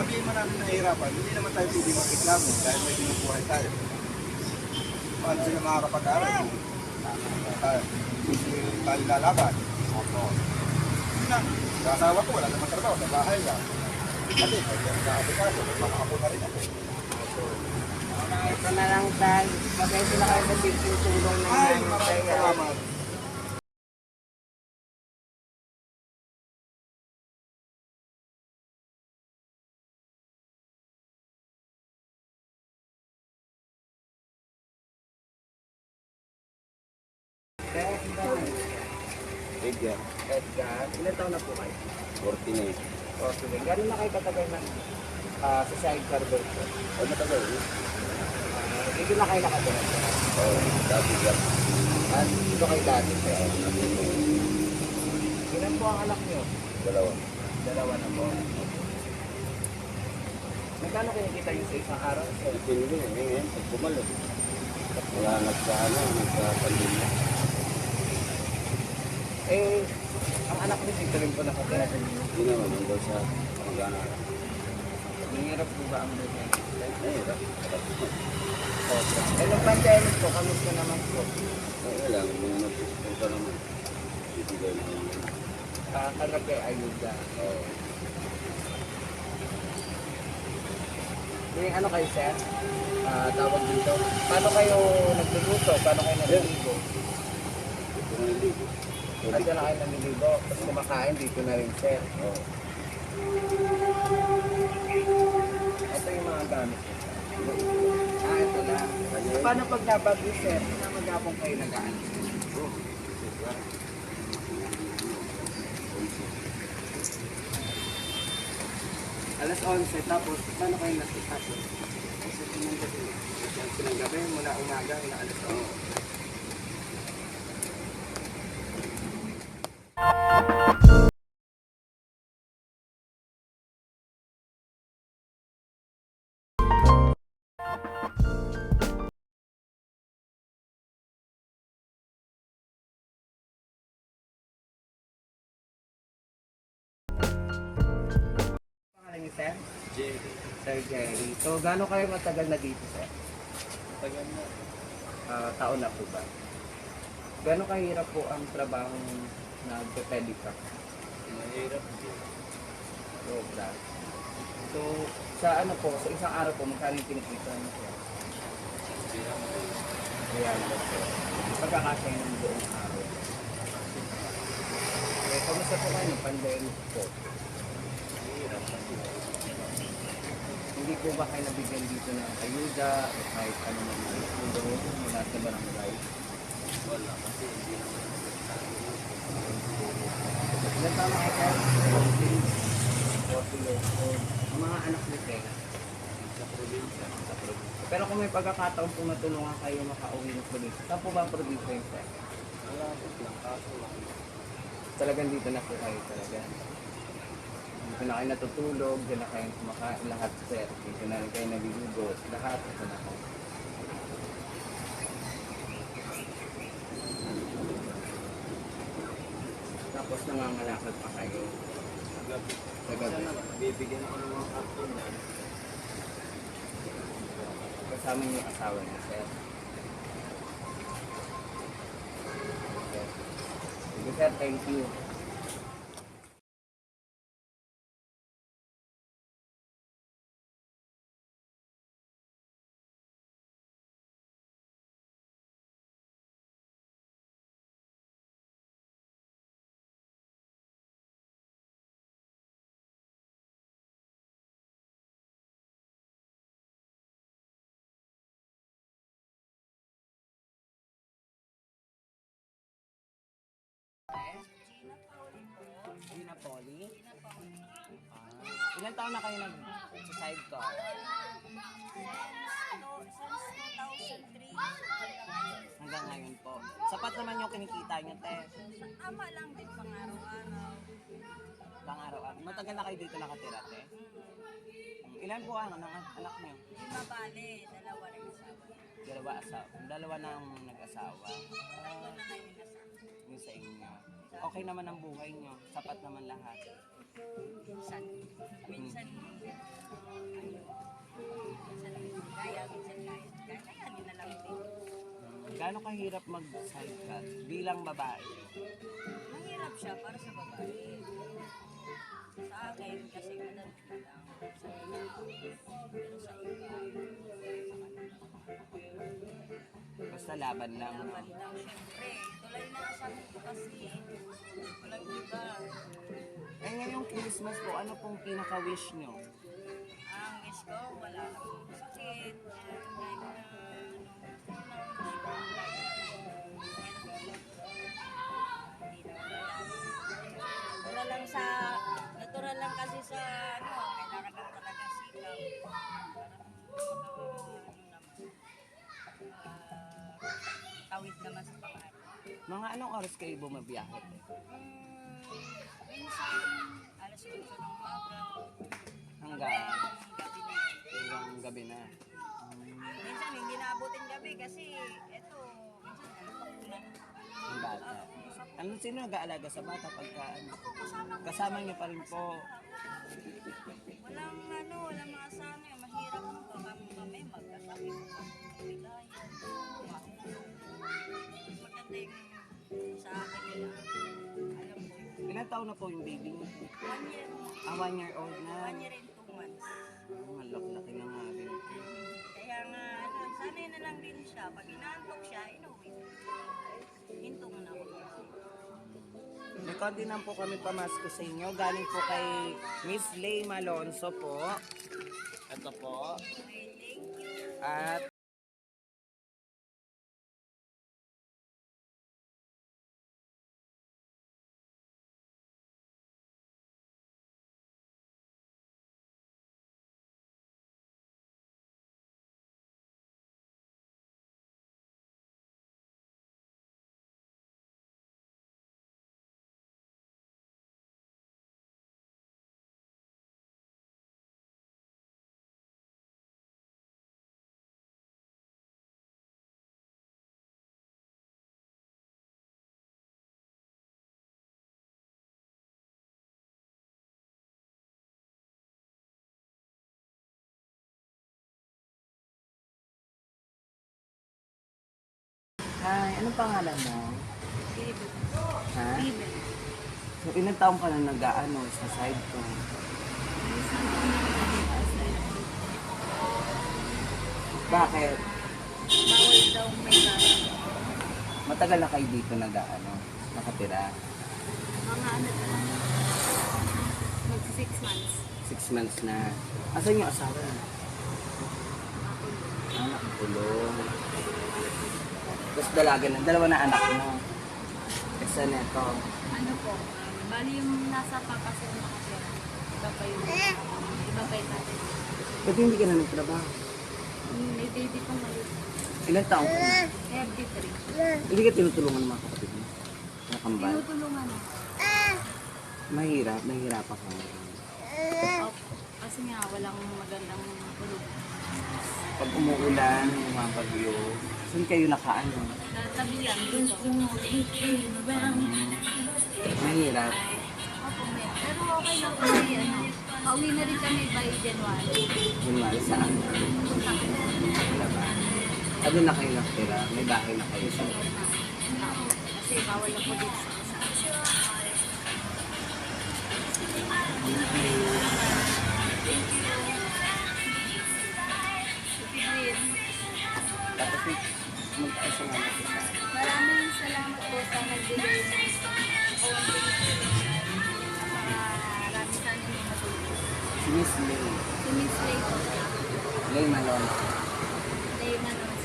Kami man namin nahihirapan, hindi naman tayo pwede magreklamo dahil may binubuhay tayo. Paano sila makakapag-aral? Tayo, hindi tayo lalaban. Yun na, sa asawa ko, wala naman trabaho, sa bahay lang. Kasi, nag-aasikaso, mga ako na rin ako. Ito na lang dahil pasensya na kayo sa simpleng tulong na Ay, namin maraming sa'yo. salamat. Edgar, Edgar, ilan taon na po kayo? 49. O sige, gano'n na kayo katagal na ah, sa sidecar po? Ay, matagal. Ah, dito na kayo nakatira. Oo, dati dyan. At dito kayo dati sir. Ilan po ang anak niyo? Dalawa. Dalawa na po. Magkano kinikita niyo sa isang araw? Depende eh, ngayon, pag bumalo. Wala nagsa, ano, nagsa pandemya. Eh, ang anak niyo dito rin po nakatira sa inyo. Hindi naman, nandun sa kamag-anak. Nangyarap po ba ang buhay? Ay, hirap. Hirap. Eh, nung pandemic po, kamusta naman po? Ay, lang, mga nagsusunta naman. Bibigay na naman. Uh, tanggap kay ayuda. Oo. Yung ano kayo, sir? Ah, tawag dito. Paano kayo nagluluto? Paano kayo naliligo? Ito na yung ligo. At na kayo naliligo. Tapos kumakain dito na rin, sir. Oo. Ito yung mga gamit. Ah, ito lang. Paano pag nabagyo, sir? Na maghapon kayo nagaan? Alas 11, tapos paano kayo nasipasok? Kasi tingnan ko sila. Kasi ng gabi, mula umaga, hanggang alas 11. Jerry. Sir Jerry. So, gaano kayo matagal na dito, sir? Tagal na. Ah, taon na po ba? Gaano kahirap po ang trabaho nag-pedicab? Mahirap. Sobra. So, sa ano po, sa isang araw po, magkano yung kinikita niyo? Kaya ano po. Pagkakasya ng buong araw. Eh, kamusta po kayo ng pandemic po? Mahirap. Hindi po ba kayo nabigyan dito ng ayuda o kahit ano man yung tulong mula sa barangay? Wala kasi hindi naman Ilan taon na kayo sir? 40 years old. Ang mga anak niyo sir, sa probinsya. sa probinsya. Pero kung may pagkakataon po matulungan kayo makauwi ng probinsya, saan po ba ang probinsya yun sir? Wala po lang. Kaso lang. Talagang dito na po kayo talaga. Dito na kayo natutulog, dito na kayo kumakain lahat sir. Dito na kayo naliligo, lahat dito na kayo. Tapos nangangalakad pa kayo Sa gabi. sa gabi. Sana bibigyan ako ng mga karton yan. Kasama niyo yung asawa niya, sir. Sige, sir. Thank you. Ilan taon na kayo nag sa sidecar? Hanggang ngayon po. Sapat naman yung kinikita niyo, te. Ama lang din pang araw-araw. Pang araw-araw. Matagal na kayo dito nakatira, te. Ilan po ang anak, anak niyo? Lima bale, dalawa rin asawa. Dalawa asawa. Dalawa na ang nag-asawa. Tatlo na ngayon asawa. Yung sa inyo. Okay naman ang buhay niyo. Sapat naman lahat. Minsan, minsan, ano, minsan kaya, minsan kaya. Kaya kayanin na lang din. Gaano kahirap mag-sidecut bilang babae? Mahirap siya para sa babae. Sa akin, kasi madali na lang. Sa iba, pero sa iba. Basta laban lang. Laban lang, syempre. Tulay na ko kasi, Christmas po, ano pong pinaka-wish nyo? Ang wish ko, wala akong sakit. Kahit na, ano, wala. Lang sa, natural lang kasi sa, ano, kailangan lang talaga sikap. Ano ah, tawid naman sa pangarap. Mga anong oras kayo bumabiyahe? Hmm, minsan, alas 8 ng umaga, Hanggang hanggang gabi na. Minsan hindi naabutin gabi kasi ito, minsan. Ang bata. Ano sino nag-aalaga sa bata pagka ano? Kasama niyo pa rin po. Walang ano, walang mga. Mahirap mo baka kami pa. Bigayan. Maganda yung sa Ilan taon na po yung baby niyo? one year, Ah, one year old na. one year and two months. Oh, malaki na nga rin. Kaya nga, ano, sanay na lang din siya. Pag inaantok siya, inuwi. Hinto mo na ako. May konti lang po kami pamasko sa inyo. Galing po kay Miss Lay Malonzo po. Ito po. Okay, thank you. At Hi, anong pangalan mo? Ha? So, ilang taong ka na nag-ano sa side ko? Bakit? Bawal daw may gano'n. Matagal na kayo dito nag-ano, nakatira? Mga ano na lang. Mag six months. Six months na. Asan yung asawa? Ako Ah, nakakulong. Tapos dalaga na, dalawa na anak mo. Isa neto. Ano po, bali yung nasa pangkasin nakatira. Iba pa yung, iba pa yung natin. Ba't hindi ka na nagtrabaho? Hmm, May baby pa maliit. Ilang taong ka na? 33. Hindi ka tinutulungan ng mga kapatid mo? Nakambal? Tinutulungan. Mahirap, mahirapan ka. Opo. Kasi nga, walang magandang tulog. Pag umuulan, mga bagyo, saan kayo nakaano? Tabi lang dito. Mahirap. Pero okay lang kasi ano. Pauwi na rin kami by January. Kunwari saan? Ko na. Doon na kayo nakatira. May bahay na kayo sa Kasi bawal ako dito sa may magkaisa magkaas sa Maraming salamat po sa nagbigay ng Marami sa inyo mga Si Miss Lay. Si Miss Lay po. Lay Malone. Lay Malone.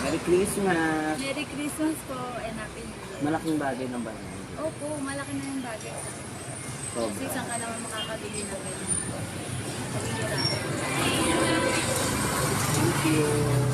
Merry Christmas! Merry Christmas po and Happy New Year. Malaking bagay ng bagay. Opo, malaki na yung bagay sa akin. Kasi saan ka naman makakabili ng ganyan. Thank you.